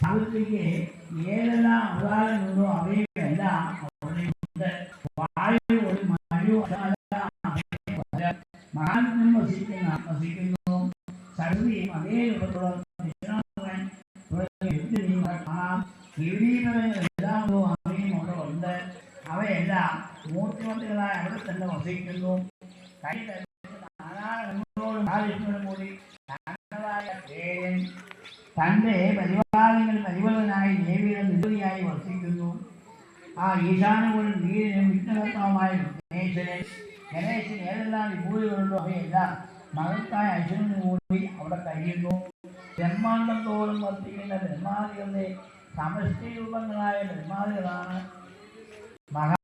സാവിത്രിക്ക് ഏതെല്ലാം അവതാരങ്ങളുണ്ടോ അവയെല്ലാം അവിടെയുണ്ട് വായു ഒരു മഴയോ മഹാത്മം വസിക്കുന്ന വസിക്കുന്നു. സരസ്വതിയും അതേ രൂപത്തോളം അവിടെ കാണാം വിപരീതങ്ങൾ എല്ലാം അവയും അവിടെ ഉണ്ട് അവയെല്ലാം മൂർത്തിമന്തികളായി അവിടെ തന്നെ വസിക്കുന്നു നാരായണനോടും മഹാവിഷ്ണുവിനും കൂടി ധേയൻ തന്റെ പരിപാലനങ്ങൾ പരിപാലനായി ദേവിയുടെ നിരവധിയായി വർഷിക്കുന്നു ആ ഈശാനുകളും വീരനും വിഘ്നകർത്താവുമായ ഗണേശനെ ഗണേശൻ ഏതെല്ലാം വിഭൂതികളുണ്ടോ അവയെല്ലാം മകത്തായ ഐശ്വര്യനും കൂടി അവിടെ കഴിയുന്നു. ജന്മാന്തം തോറും വർദ്ധിക്കുന്ന ബ്രഹ്മാദികളുടെ സമഷ്ടി രൂപങ്ങളായ ബ്രഹ്മാദികളാണ് മഹാ